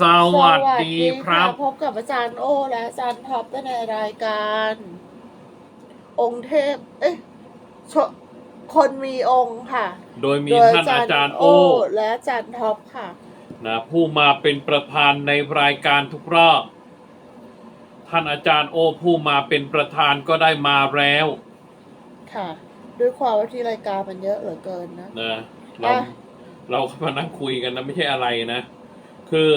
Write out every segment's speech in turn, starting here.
สวัสดีครับ พบกับอาจารย์โอ และอาจารย์ท็อปในรายการ องค์เทพ เอ๊ะชคนมีองค์ค่ะ โดยมีท่านอาจารย์โอ และอาจารย์ท็อปค่ะนะผู้มาเป็นประธานในรายการทุกรอบ ท่านอาจารย์โอผู้มาเป็นประธานก็ได้มาแล้ว ค่ะ ด้วยความว่าที่รายการมันเยอะเหลือเกินนะนะเราอะเราก็มานั่งคุยกันนะไม่ใช่อะไรนะ คือ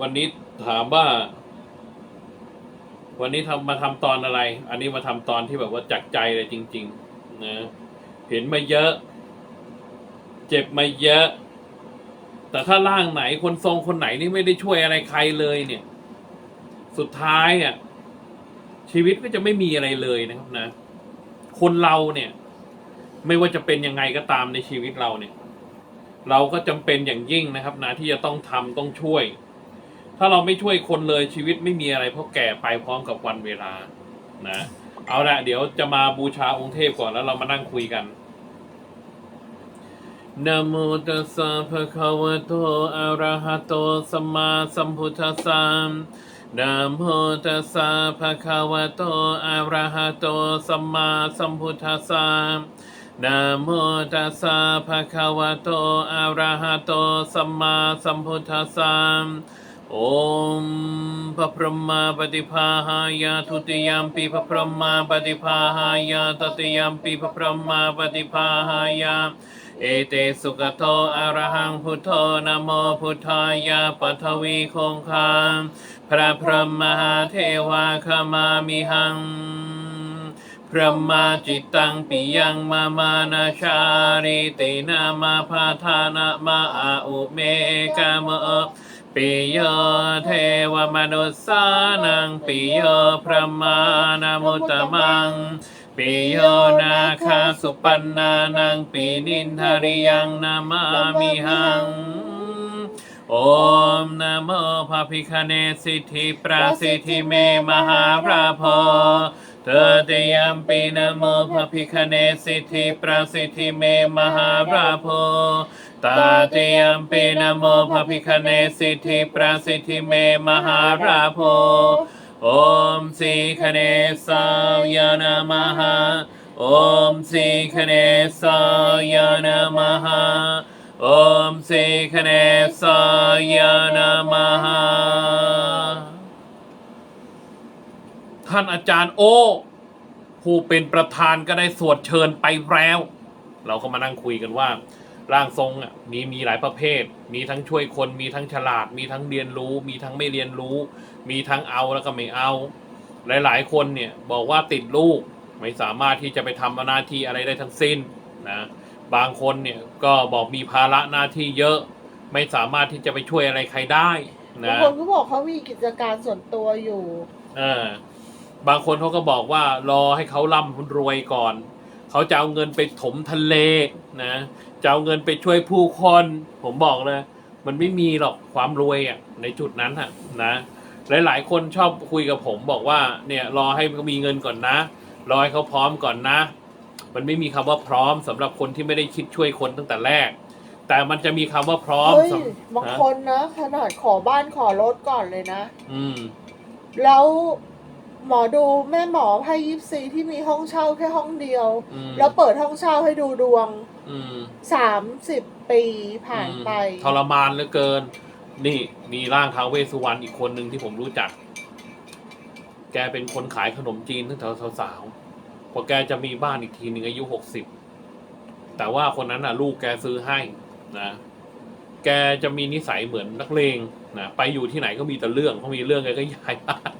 วันนี้ถามว่า วันนี้ทำมาทำตอนอะไร อันนี้มาทำตอนที่แบบว่าจากใจเลยจริง ๆ นะ เห็นมาเยอะ เจ็บมาเยอะ แต่ถ้าร่างไหนคนทรงคนไหนนี่ไม่ได้ช่วยอะไรใครเลยเนี่ย สุดท้ายอะชีวิตก็จะไม่มีอะไรเลยนะครับนะ คนเราเนี่ย ไม่ว่าจะเป็นยังไงก็ตามในชีวิตเราเนี่ย เราก็จำเป็นอย่างยิ่งนะครับนะที่จะต้องทำต้องช่วย ถ้าเราไม่ช่วยคนเลยชีวิตไม่มีอะไรเพราะแก่ไปพร้อมกับวันเวลานะเอาละเดี๋ยวจะมาบูชาองค์เทพก่อนแล้วเรามานั่งคุยกันนะโมตัสสะภะคะวะโตอะระหะโตสัมมาสัมพุทธัสสะนะโมตัสสะภะคะวะโตอะระหะโตสัมมาสัมพุทธัสสะ นะโมตัสสะภะคะวะโต อะระหะโต สัมมาสัมพุทธัสสะโอมพระพรหมปฏิภาหายาทุติยมปีพระพรหมปฏิภาหายาตติยมปีพระพรหมปฏิภาหายาเอเตสุขโตอะระหังพุทโธนะโมพุทธายาปัทวีคงคาพระพรหมหาเทวาขมามิหัง พระมาจิตตังปิยังมามานาชาริตินามาพาทานามาอาอุเมกามะปิโยเทวมนุสสานังปิโยพระมานามุตมังปิโยนาคาสุปันนานังปินินทาริยังนามามิหังโอมนะโมพระพิคเนสิทธิปราสิทธิเมมหาราโพเธอเตยมปีนโมพระพิคเนสิทธิปราสิทธิเมมหาราโพตาเตยมปีนโมพระพิคเนสิทธิปราสิทธิเมมหาราโพโอมสีคเนสายานามหาโอมสีคเนสายานามหาโอมสีคเนสายานามหา ท่านอาจารย์โอ ผู้เป็นประธานก็ได้สวดเชิญไปแล้ว เราก็มานั่งคุยกันว่า ร่างทรงอะมีมีหลายประเภท มีทั้งช่วยคนมีทั้งฉลาด มีทั้งเรียนรู้ มีทั้งไม่เรียนรู้ มีทั้งเอาแล้วก็ไม่เอา หลาย ๆ คนเนี่ยบอกว่าติดลูกไม่สามารถที่จะไปทำหน้าที่อะไรได้ทั้งสิ้นนะบางคนเนี่ยก็บอกมีภาระหน้าที่เยอะ ไม่สามารถที่จะไปช่วยอะไรใครได้บางนะคนก็บอกเขามีกิจการส่วนตัวอยู่ เออ บางคนเขาก็บอกว่ารอให้เขาร่ำรวยก่อน เขาจะเอาเงินไปถมทะเลนะจะเอาเงินไปช่วยผู้คน ผมบอกเลย มันไม่มีหรอกความรวยอะในจุดนั้นอะนะหลาย ๆ คนชอบคุยกับผมบอกว่าเนี่ยรอให้เขามีเงินก่อนนะรอให้เขาพร้อมก่อนนะ มันไม่มีคำว่าพร้อมสำหรับคนที่ไม่ได้คิดช่วยคนตั้งแต่แรก แต่มันจะมีคำว่าพร้อมเฮ้ยสำบางคนนะขนาดขอบ้านขอรถก่อนเลยนะ อืม แล้ว หมอดูแม่หมอไพ่ยิปซีที่มีห้องเช่าแค่ห้องเดียว อืมแล้วเปิดห้องเช่าให้ดูดวงอืมสามสิบปีผ่านไป อืมทรมานเหลือเกิน นี่มีร่างท้าวเวสสุวรรณอีกคนหนึ่งที่ผมรู้จัก แกเป็นคนขายขนมจีนตั้งแต่สาวๆพอแกจะมีบ้านอีกทีหนึ่งอายุหกสิบแต่ว่าคนนั้นน่ะ ลูกแกซื้อให้นะแกจะมีนิสัยเหมือนนักเลงนะไปอยู่ที่ไหนก็มีแต่เรื่องเขามีเรื่องแกก็ย้ายบ้าน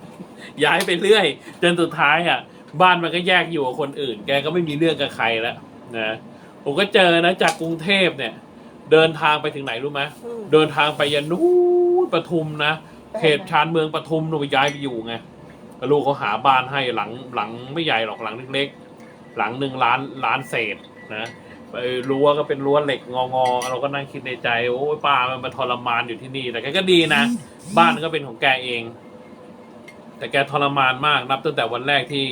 ย้ายไปเรื่อย จนสุดท้ายอะ บ้านมันก็แยกอยู่กับคนอื่น แกก็ไม่มีเรื่องกับใครแล้วนะผมก็เจอนะจากกรุงเทพเนี่ย เดินทางไปถึงไหนรู้ไหมอืม เดินทางไปยันนู้นปทุมนะเขตชานเมืองปทุมหนูไปย้ายไปอยู่ไงแล้วลูกเขาหาบ้านให้หลังหลังไม่ใหญ่หรอกหลังเล็กๆหลังหนึ่งล้านล้านเศษนะไปรั้วก็เป็นรั้วเหล็กงองอๆเราก็นั่งคิดในใจโอ้ยป้ามันมาทรมานอยู่ที่นี่แต่แกก็ดีนะ บ้านก็เป็นของแกเอง แต่แกทรมานมากนับตั้งแต่วันแรกที่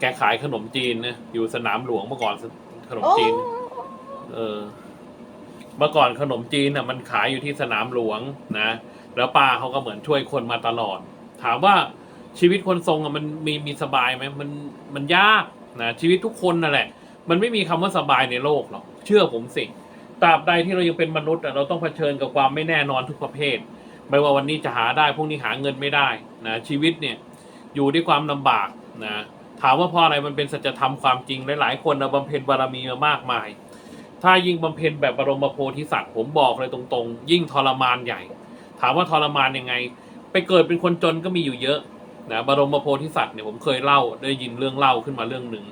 แกขายขนมจีนนะอยู่สนามหลวงเมื่อก่อนขนมโอ้จีน เออแกเมื่อก่อนขนมจีนน่ะ มันขายอยู่ที่สนามหลวงนะแล้วป้าเขาก็เหมือนช่วยคนมาตลอด ถามว่าชีวิตคนทรงอะมันมีมีสบายไหมมันมันยากนะชีวิตทุกคนนั่นแหละ มันไม่มีคำว่าสบายในโลกหรอกเชื่อผมสิตราบใดที่เรายังเป็นมนุษย์อะเราต้องเผชิญกับความไม่แน่นอนทุกประเภท ไม่ว่าวันนี้จะหาได้พรุ่งนี้หาเงินไม่ได้นะชีวิตเนี่ยอยู่ด้วยความลำบากนะถามว่าเพราะอะไรมันเป็นสัจธรรมความจริงหลายๆคนนะบำเพ็ญบารมีมามากมาย ถ้ายิ่งบำเพ็ญแบบบรมโพธิสัตว์ผมบอกเลยตรงๆ ยิ่งทรมานใหญ่ ถามว่าทรมานยังไง ไปเกิดเป็นคนจนก็มีอยู่เยอะนะบรมโพธิสัตว์เนี่ยผมเคยเล่าได้ยินเรื่องเล่าขึ้นมาเรื่องหนึ่ง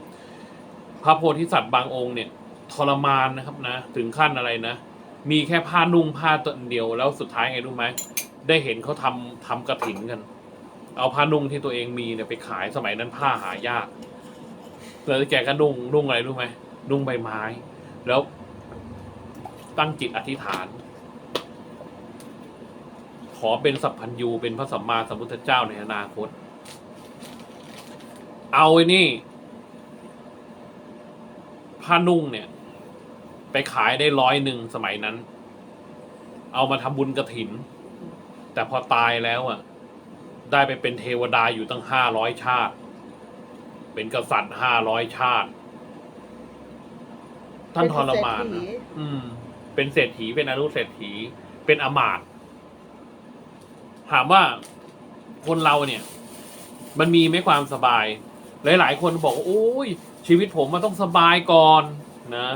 พระโพธิสัตว์บางองค์เนี่ยทรมานนะครับนะถึงขั้นอะไรนะ มีแค่ผ้านุ่งผ้าตัวเดียวแล้วสุดท้ายไงรู้ไหมได้เห็นเขาทำทำกระถินกัน เอาผ้านุ่งที่ตัวเองมีเนี่ยไปขายสมัยนั้นผ้าหายากแล้วแกก็นุ่งนุ่งอะไรรู้ไหมนุ่งใบไม้ แล้ว ตั้งจิตอธิษฐาน ขอเป็นสัพพัญญูเป็นพระสัมมาสัมพุทธเจ้าในอนาคต เอาไอ้นี่ผ้านุ่งเนี่ย ไปขายได้ร้อยหนึ่งสมัยนั้น เอามาทำบุญกระถิน แต่พอตายแล้วอะ ได้ไปเป็นเทวดาอยู่ตั้งห้าร้อยชาติ เป็นกษัตริย์ห้าร้อยชาติ ท่านทรมานเป็นเศรษนะฐีอืม เป็นเศรษฐีเป็นอนุเศรษฐี เป็นอมาตย์ถามว่าคนเราเนี่ย มันมีไหมความสบาย หลาย ๆ คนบอกว่าโอ้ยชีวิตผมมันต้องสบายก่อนนะ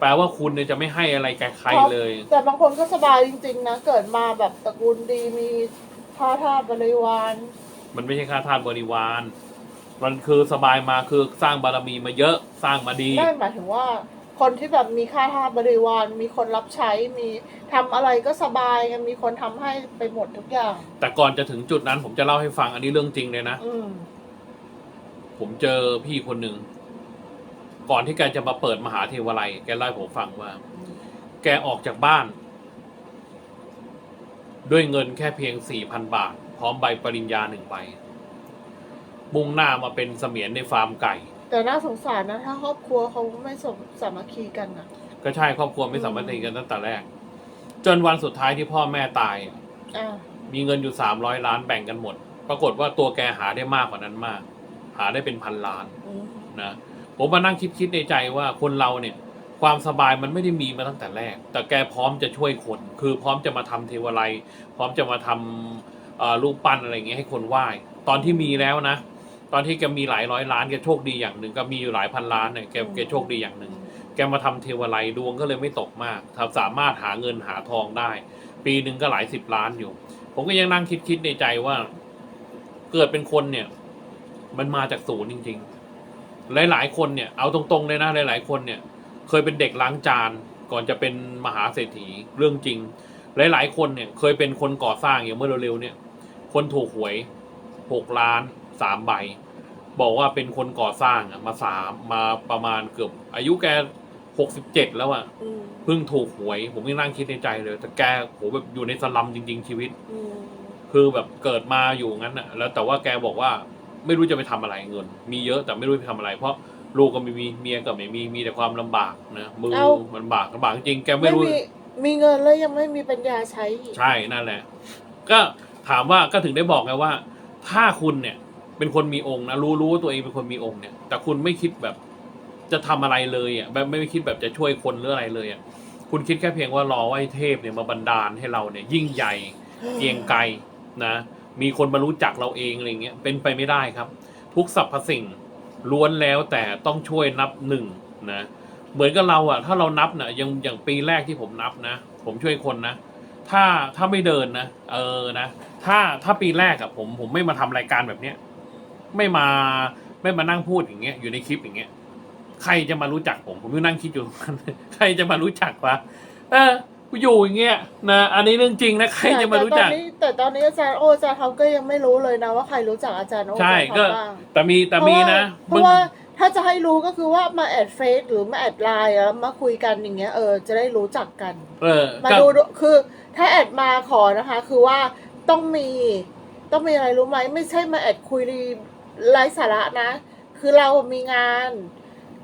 แปลว่าคุณเนี่ยจะไม่ให้อะไรแก่ใครเลย แต่บางคนก็สบายจริง ๆ นะ เกิดมาแบบตระกูลดีมีท่าทาสบริวารมันไม่ใช่ค่าทาสบริวาร มันคือสบายมาคือสร้างบารมีมาเยอะสร้างมาดี นั่นหมายถึงว่า คนที่แบบมีค่าทาสบริวาร มีคนรับใช้มีทำอะไรก็สบายกันมีคนทำให้ไปหมดทุกอย่าง แต่ก่อนจะถึงจุดนั้นผมจะเล่าให้ฟังอันนี้เรื่องจริงเลยนะ อืม ผมเจอพี่คนหนึ่ง ก่อนที่แกจะมาเปิดมหาเทวาลัย แกเล่าให้ผมฟังว่า แกออกจากบ้าน ด้วยเงินแค่เพียงสี่พันบาท พร้อมใบปริญญาหนึ่งใบ มุ่งหน้ามาเป็นเสมียนในฟาร์มไก่ แต่น่าสงสารนะ ถ้าครอบครัวเขาไม่สมสามัคคีกันนะก็ใช่ครอบครัวไม่สามัคคีกันตั้งแต่แรก จนวันสุดท้ายที่พ่อแม่ตายอะอ่ามีเงินอยู่สามร้อยล้านแบ่งกันหมด ปรากฏว่าตัวแกหาได้มากกว่านั้นมาก หาได้เป็นพันล้าน อืมนะ ผมมานั่งคิดคิดในใจว่าคนเราเนี่ย ความสบายมันไม่ได้มีมาตั้งแต่แรก แต่แกพร้อมจะช่วยคน คือพร้อมจะมาทำเทวไลยพร้อมจะมาทำเอ่อรูปปั้นอะไรอย่างเงี้ยให้คนไหว้ ตอนที่มีแล้วนะ ตอนที่แกมีหลายร้อยล้านแกโชคดีอย่างหนึ่งก็มีอยู่หลายพันล้านเนี่ยแกแกโชคดีอย่างหนึ่งแกมาทำเทวไลยดวงก็เลยไม่ตกมากทำสามารถหาเงินหาทองได้ ปีหนึ่งก็หลายสิบล้านอยู่ ผมก็ยังนั่งคิดคิดในใจว่า เกิดเป็นคนเนี่ย มันมาจากศูนย์จริง ๆ หลาย ๆ คนเนี่ยเอาตรงๆเลยนะหลาย ๆ คนเนี่ย เคยเป็นเด็กล้างจานก่อนจะเป็นมหาเศรษฐีเรื่องจริง หลาย ๆ คนเนี่ยเคยเป็นคนก่อสร้างอย่างเมื่อเร็วๆเนี่ย คนถูกหวยหกล้านสามใบ บอกว่าเป็นคนก่อสร้างอะมาสามมาประมาณเกือบ อายุแกหกสิบเจ็ดแล้วอะอืมเพิ่งถูกหวย ผมยังนั่งคิดในใจเลย แต่แกโหแบบอยู่ในสลัมจริง ๆ ชีวิตอืมคือแบบเกิดมาอยู่งั้นน่ะแล้วแต่ว่าแกบอกว่า ไม่รู้จะไปทำอะไรเงิน มีเยอะแต่ไม่รู้ไปทำอะไร เพราะลูกก็ไม่มีเมียก็ไม่มีมีแต่ความลำบากนะมือมันลำบากลำบากจริงแกไม่ไม่รู้มีมีเงินแล้วยังไม่มีปัญญาใช้อีกใช่นั่นแหละ ก็ถามว่าก็ถึงได้บอกไงว่า ถ้าคุณเนี่ย เป็นคนมีองค์นะรู้รู้ว่าตัวเองเป็นคนมีองค์เนี่ย แต่คุณไม่คิดแบบจะทำอะไรเลยอะแบบไม่คิดแบบจะช่วยคนหรืออะไรเลยอะคุณคิดแค่เพียงว่ารอว่าไอ้เทพเนี่ยมาบันดาลให้เราเนี่ย ยิ่งใหญ่เกรียงไกรนะ มีคนมารู้จักเราเองอะไรเงี้ยเป็นไปไม่ได้ครับ ทุกสรรพสิ่งล้วนแล้วแต่ต้องช่วยนับหนึ่งนะเหมือนกับเราอะถ้าเรานับนะอย่างอย่างปีแรกที่ผมนับนะ ผมช่วยคนนะ ถ้าถ้าไม่เดินนะเออนะถ้าถ้าปีแรกอะผมผมไม่มาทำรายการแบบเนี้ยไม่มาไม่มานั่งพูดอย่างเงี้ยอยู่ในคลิปอย่างเงี้ยใครจะมารู้จักผม ผมก็นั่งคิดอยู่ ใครจะมารู้จักวะเออ กูอยู่อย่างเงี้ยนะอันนี้เรื่องจริงนะใครจะมารู้จัก แต่ตอนนี้แต่ตอนนี้อาจารย์โออาจารย์เขาก็ยังไม่รู้เลยนะว่าใครรู้จักอาจารย์โอใช่อาจารย์ก็เขาบ้างแต่มีแต่มีนะเพราะว่าถ้าจะให้รู้ก็คือว่ามาแอดเฟซหรือมาแอดไลน์แล้วมาคุยกันอย่างเงี้ยเออจะได้รู้จักกัน เออ มาก็ดูคือถ้าแอดมาขอนะคะ คือว่าต้องมีต้องมีอะไรรู้ไหมไม่ใช่มาแอดคุยไร้สาระนะ คือเรามีงาน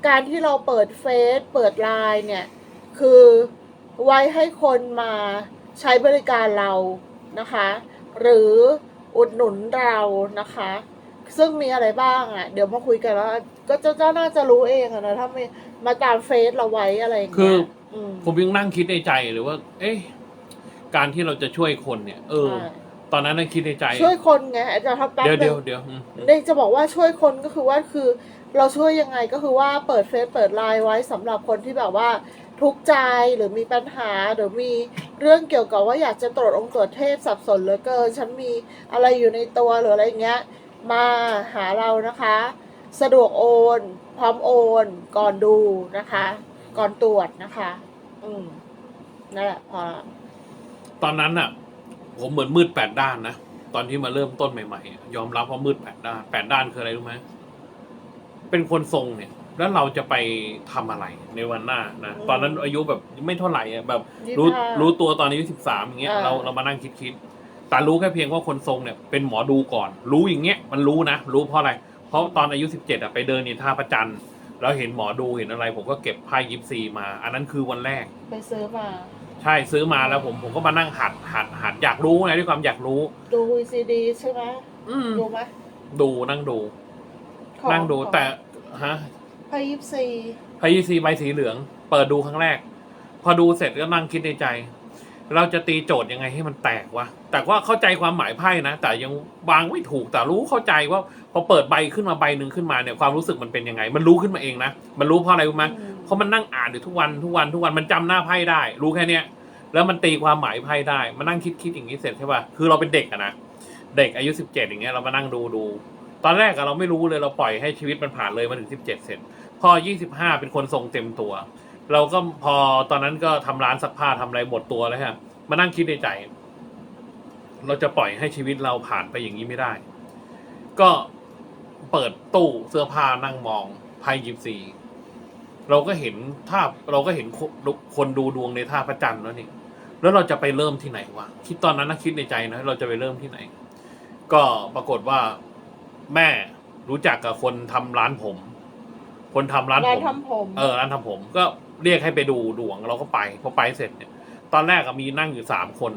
การที่เราเปิดเฟซเปิดไลน์เนี่ย คือ ไว้ให้คนมาใช้บริการเรานะคะ หรืออุดหนุนเรานะคะ ซึ่งมีอะไรบ้างอะ่ะ เดี๋ยวมาคุยกันแล้วก็เจ้าเจ้าน่าจะรู้เองอะนะถ้าไม่มาตามเฟซเราไว้อะไรอย่างคืเงี้อยมผมยังนั่งคิดในใจหรือว่า เอ๊ะการที่เราจะช่วยคนเนี่ย เออใช่ตอนนั้นนั่งคิดในใจ ช่วยคนไงอาจารย์ท็อปแป๊บเดี๋ยวนึเดี๋ยวง เดี๋ยวอืมอืม เด็กจะบอกว่าช่วยคนก็คือว่าคือเราช่วยยังไงก็คือว่าเปิดเฟซเปิดไลน์ไว้สำหรับคนที่แบบว่า ทุกข์ใจหรือมีปัญหาหรือมีเรื่องเกี่ยวกับว่าอยากจะตรวจองค์ตรวจเทพสับสนเหลือเกินฉันมีอะไรอยู่ในตัวหรืออะไรเงี้ย มาหาเรานะคะ สะดวกโอน พร้อมโอน ก่อนดูนะคะ ก่อนตรวจนะคะ อืมนั่นแหละพอละตอนนั้นอะผมเหมือนมืดแปดด้านนะตอนที่มาเริ่มต้นใหม่ๆ ยอมรับว่ามืดแปดด้านแปดด้านคืออะไรรู้ไหมเป็นคนทรงเนี่ย แล้วเราจะไปทำอะไรในวันหน้านะตอนนั้นอายุแบบไม่เท่าไหร่อะแบบรู้ยี่สิบห้ารู้ตัวตอนอายุสิบสามอย่างเงี้ยอ่า เราเรามานั่งคิดคิดแต่รู้แค่เพียงว่าคนทรงเนี่ยเป็นหมอดูก่อน รู้อย่างเงี้ยมันรู้นะ รู้เพราะอะไร เพราะตอนอายุสิบเจ็ดอะไปเดินในท่าประจันทร์แล้วเห็นหมอดูเห็นอะไร ผมก็เก็บไพ่ยิปซีมา อันนั้นคือวันแรก ไปซื้อมาใช่ซื้อมาแล้วผมผมก็มานั่งหัดหัดหัดอยากรู้ไงด้วยความอยากรู้ ดู VCD ใช่ไหมอืมดูไหมดูนั่งดู ของนั่งดูของแต่ฮะ ไพ่ยิปซีไพ่ยิปซีใบสีเหลือง เปิดดูครั้งแรก พอดูเสร็จก็นั่งคิดในใจ เราจะตีโจทย์ยังไงให้มันแตกวะแต่ว่าเข้าใจความหมายไพ่นะ แต่ยังวางไม่ถูกแต่รู้เข้าใจว่าพอเปิดใบขึ้นมาใบหนึ่งขึ้นมาเนี่ยความรู้สึกมันเป็นยังไง มันรู้ขึ้นมาเองนะมันรู้เพราะอะไรรู้ไหมอืมเพราะมันนั่งอ่านอยู่ทุกวันทุกวันทุกวันมันจำหน้าไพ่ได้ รู้แค่เนี้ยแล้วมันตีความหมายไพ่ได้มานั่งคิดคิดอย่างนี้เสร็จใช่ป่ะคือเราเป็นเด็กอะนะเด็กอายุสิบเจ็ดอย่างเงี้ยเรามานั่งดูดูตอนแรกอะเราไม่รู้เลยเราปล่อยให้ชีวิตมันผ่านเลยมาถึงสิบเจ็ดเสร็จ พอยี่สิบห้าเป็นคนทรงเต็มตัว เราก็พอตอนนั้นก็ทำร้านซักผ้าทำอะไรหมดตัวแล้วฮะมานั่งคิดในใจ เราจะปล่อยให้ชีวิตเราผ่านไปอย่างนี้ไม่ได้ ก็เปิดตู้เสื้อผ้านั่งมองไพ่ยิปซีเราก็เห็นท่าเราก็เห็นคนคนดูดวงในท่าพระจันทร์แล้วนี่แล้วเราจะไปเริ่มที่ไหนวะคิดตอนนั้นนะคิดในใจนะเราจะไปเริ่มที่ไหน ก็ปรากฏว่าแม่รู้จักกับคนทำร้านผม คนทำร้านร้านผม ทำผมเออร้านทำผม ก็เรียกให้ไปดูดวงเราก็ไปพอไปเสร็จเนี่ย ตอนแรกก็มีนั่งอยู่สามคน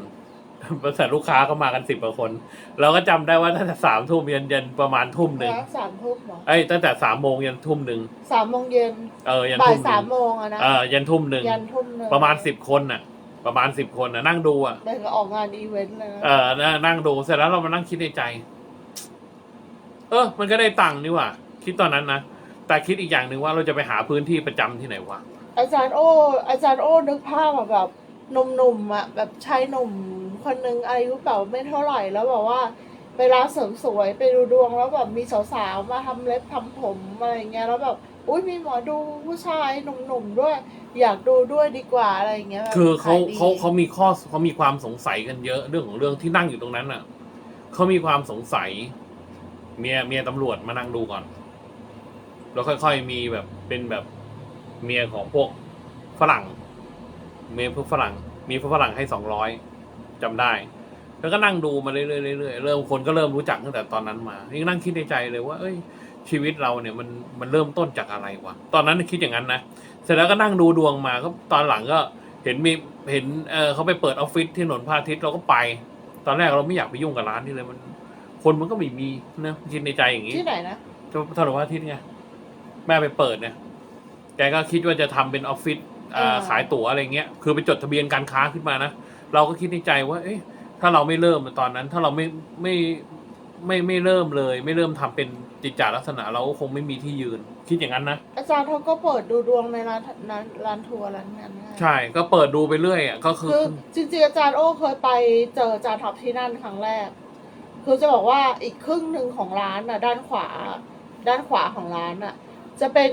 แต่ลูกค้าก็มากันสิบกว่าคน เราก็จำได้ว่าตั้งแต่สามทุ่มยันยันประมาณทุ่มหนึ่งร้านสามทุ่มเหรอเอ้ยตั้งแต่สามโมงยันทุ่มหนึ่งสามโมงเย็นเออยันบ่ายทุ่มหสานึ่มงโมงอะนะเออยันทุ่มหนึ่งยันทุ่มหนึ่งประมาณสิบคนน่ะ ประมาณสิบคนน่ะนั่งดูอะได้ก็ออกงานอีเวนต์เลยนะเออนั่งนั่งดูเสร็จแล้วเรามานั่งคิดในใจ เออ มันก็ได้ตังค์นี่หว่าคิดตอนนั้นนะ แต่คิดอีกอย่างหนึ่งว่าเราจะไปหาพื้นที่ประจำที่ไหนวะ อาจารย์โอ้อาจารย์โอ้นึกภาพอะแบบหนุ่มๆอะแบบชายหนุ่มคนหนึ่งอายุแบบไม่เท่าไหร่แล้วแบบว่าไปร้านเสริมสวยไปดูดวงแล้วแบบมีสาวๆมาทำเล็บทำผมอะไรอย่างเงี้ยแล้วแบบอุ้ยมีหมอดูผู้ชายหนุ่มๆด้วย อยากดูด้วยดีกว่าอะไรอย่างเงี้ยแบบคือเขาขยดีเขาเขามีข้อเขามีความสงสัยกันเยอะเรื่องของเรื่องที่นั่งอยู่ตรงนั้นน่ะเขามีความสงสัย เมียเมียตำรวจมานั่งดูก่อน แล้วค่อยๆมีแบบเป็นแบบเมียของพวกฝรั่ง เมียพวกฝรั่ง มีพวกฝรั่งให้สองร้อยจำได้ แล้วก็นั่งดูมาเรื่อยๆเรื่อยๆเริ่มคนก็เริ่มรู้จักตั้งแต่ตอนนั้นมานี่นั่งคิดในใจเลยว่า เอ้ย ชีวิตเราเนี่ยมันมันเริ่มต้นจากอะไรวะตอนนั้นคิดอย่างนั้นนะเสร็จแล้วก็นั่งดูดวงมาก็ตอนหลังก็เห็นมีเห็นเออเขาไปเปิดออฟฟิศที่ถนนพระอาทิตย์เราก็ไป ตอนแรกเราไม่อยากไปยุ่งกับร้านนี่เลยมัน คนมันก็ไม่มีนะคิดในใจอย่างนี้ที่ไหนนะถนนพระอาทิตย์ไง แม่ไปเปิดเนี่ยแกก็คิดว่าจะทำเป็นออฟฟิศอ่าขายตั๋วอะไรเงี้ย คือไปจดทะเบียนการค้าขึ้นมานะ เราก็คิดในใจว่า เอ๊ะ ถ้าเราไม่เริ่มตอนนั้น ถ้าเราไม่ไม่ไม่ไม่เริ่มเลย ไม่เริ่มทำเป็นจิตจาลักษณะ เราก็คงไม่มีที่ยืน คิดอย่างนั้นนะ อาจารย์เขาก็เปิดดูดวงในร้านร้านร้านทัวร์ร้านนั้นนะใช่ ก็เปิดดูไปเรื่อยอะก็คือคือ จริงๆอาจารย์โอ้เคยไปเจออาจารย์ท็อปที่นั่นครั้งแรก คือจะบอกว่าอีกครึ่งหนึ่งของร้านน่ะ ด้านขวา ด้านขวาของร้านน่ะ จะเป็น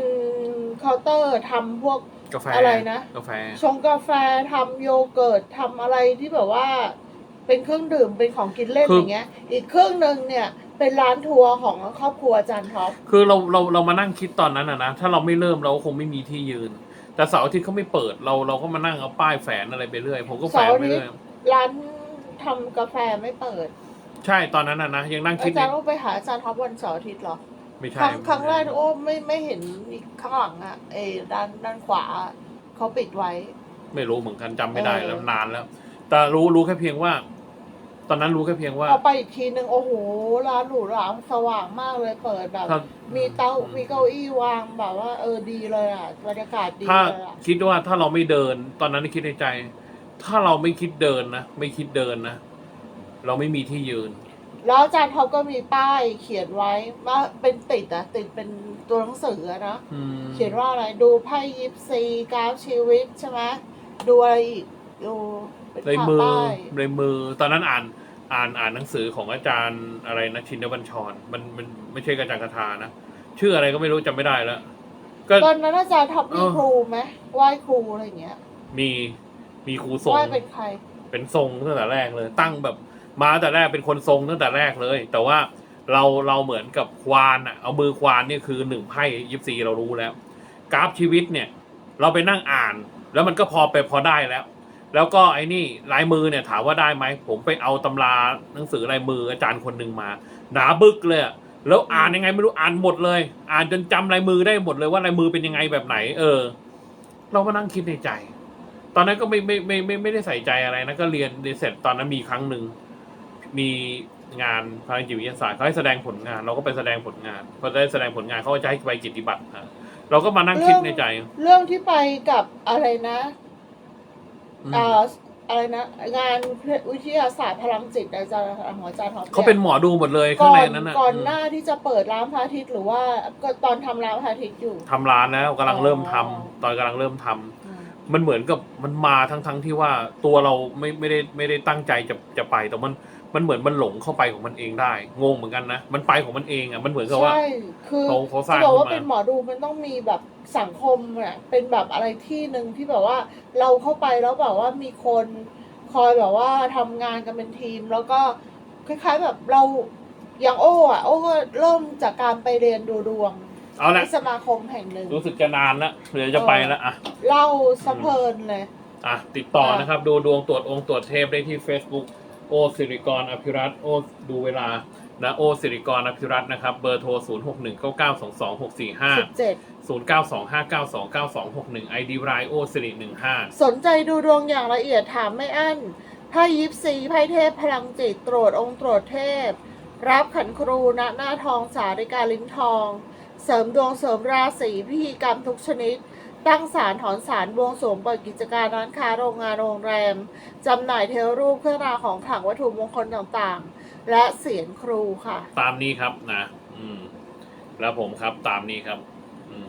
เคาน์เตอร์ทำพวก กาแฟอะไรนะ กาแฟ ชงกาแฟทำโยเกิร์ตทำอะไรที่แบบว่า เป็นเครื่องดื่มเป็นของกินเล่นคืออ อย่างเงี้ย อีกเครื่องหนึ่งเนี่ยเป็นร้านทัวร์ของครอบครัวอาจารย์ท็อปคือเราเราเรามานั่งคิดตอนนั้นอะนะ ถ้าเราไม่เริ่มเราก็คงไม่มีที่ยืน แต่เสาร์อาทิตย์เขาไม่เปิดเราเราก็มานั่งเอาป้ายแฝนอะไรไปเรื่อย ผมก็แฝนไปเรื่อยร้านทำกาแฟไม่เปิด ใช่ตอนนั้นอะนะยังนั่งคิอาดจารย์ในโอ้ไปหาอาจารย์ท็อปวันเสาร์อาทิตย์เหรอ ไม่คใช่รั้งครั้งแรกโอ้ไม่ไม่เห็นอีกข้างหลังอะเออด้านด้านขวาเขาปิดไว้ ไม่รู้เหมือนกันจำไม่ได้แล้วเออ นานแล้ว แต่รู้รู้แค่เพียงว่า ตอนนั้นรู้แค่เพียงว่าพอไปอีกทีหนึ่งโอ้โหร้านหรูหราสว่างมากเลยเปิดแบบ ถ้ามีเตามีเก้าอี้วางแบบว่า เออดีเลยอะบรรยากาศดีถ้าเลยอะคิดว่าถ้าเราไม่เดิน ตอนนั้นคิดในใจ ถ้าเราไม่คิดเดินนะไม่คิดเดินนะเราไม่มีที่ยืน แล้วอาจารย์เขาก็มีป้ายเขียนไว้ว่าเป็นติดอะติดเป็นตัวหนังสืออะนะอืมเขียนว่าอะไรดูไพ่ยิปซีกราฟชีวิตใช่ไหมดูอะไรอีกดูเป็นในภาพมือป้ายในมือ ตอนนั้นอ่านอ่านอ่านหนังสือของอาจารย์อะไรนะชินบัญชรมันมันไม่ใช่อาจารย์คาถานะชื่ออะไรก็ไม่รู้จำไม่ได้แล้วก็ ตอนนั้นอาจารย์ท็อปมีเออ ครูไหมไหว้ครูอะไรอย่างเงี้ยมีมีครูทรงไหว้เป็นใคร เป็นทรงตั้งแต่แรกเลย ตั้งแบบ มาตั้งแต่แรกเป็นคนทรงตั้งแต่แรกเลย แต่ว่าเราเราเหมือนกับควานอะเอามือควานนี่คือหนึ่งไพ่ยิปซีเรารู้แล้ว กราฟชีวิตเนี่ย เราไปนั่งอ่าน แล้วมันก็พอไปพอได้แล้ว แล้วก็ไอ้นี่ลายมือเนี่ยถามว่าได้ไหมผมไปเอาตำราหนังสือลายมืออาจารย์คนหนึ่งมาหนาบึกเลยอะแล้วอ่านยังไงไม่รู้อ่านหมดเลย อ่านจนจำลายมือได้หมดเลยว่าลายมือเป็นยังไงแบบไหน เออ เรามานั่งคิดในใจ ตอนนั้นก็ไม่ไม่ไม่ไม่ไม่ได้ใส่ใจอะไรนะก็เรียนเรียนเสร็จตอนนั้นมีครั้งหนึ่ง มีงานพลังจิตวิทยาศาสตร์เขาให้แสดงผลงาน เราก็ไปแสดงผลงานพอได้แสดงผลงานเขาก็จะให้ใบกิตติบัตรฮะเราก็มานั่งคิดในใจ เรื่องที่ไปกับอะไรนะอืมอ่าอะไรนะงานวิทยาศาสตร์พลังจิตอาจารย์ของอาจารย์ท็อปเขาเป็นหมอดูหมดเลยข้าก่งอในนนั้นนะก่อนอืมหน้าที่จะเปิดร้านพระอาทิตย์หรือว่าก็ตอนทำร้านพระอาทิตย์อยู่ทำร้านแล้วกำลังเริ่มทำอ๋อตอนกำลังเริ่มทำมันเหมือนกับมันมาทั้งทั้งที่ว่าตัวเราไม่ไม่ได้ไม่ได้ตั้งใจจะจะไปแต่มัน มันเหมือนมันหลงเข้าไปของมันเองได้ งงเหมือนกันนะ มันไปของมันเองอะ มันเหมือนกับว่า ใช่ คือเขาเขาสร้างจะบอกว่าขึ้นมา เป็นหมอดูมันต้องมีแบบสังคมอะเป็นแบบอะไรที่หนึ่งที่แบบว่าเราเข้าไปแล้วแบบว่ามีคนคอยแบบว่าทำงานกันเป็นทีม แล้วก็คล้ายๆแบบเราอย่างโอ้อะโอ้ก็เริ่มจากการไปเรียนดูดวงเอาละที่สมาคมแห่งหนึ่ง รู้สึกจะนานละเดี๋ยวจะไปละอะ เล่าสะเพลินเลย อะติดต่ออะนะครับ ดูดวงตรวจองค์ตรวจเทพได้ที่ Facebook โอ สิริกรอภิรัตน์โอดูเวลานะโอสิริกรอภิรัตน์นะครับเบอร์โทร 0 6 1 9 9 2 2 6 4 สิบ5 เจ็ด0 9 2 5 9 2 9 2 6 1 ID รายโอสิริ15 สนใจดูดวงอย่างละเอียดถามไม่อั้นไพ่ยิปซีไพ่เทพพลังจิตตรวจองค์ตรวจเทพ รับขันครูณหน้าทองสาริกาลิ้นทอง เสริมดวงเสริมราศีพิธีกรรมทุกชนิด ตั้งศาลถอนศาลบวงสรวงเปิดกิจการร้านค้าโรงงานโรงแรมจำหน่ายเทวรูปเครื่องรางของขลังวัตถุมงคลต่างๆ และเสียงครูค่ะ ตามนี้ครับนะ อืม แล้วผมครับตามนี้ครับ อืม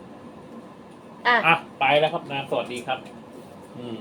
อะ อะไปแล้วครับนะสวัสดีครับ อืม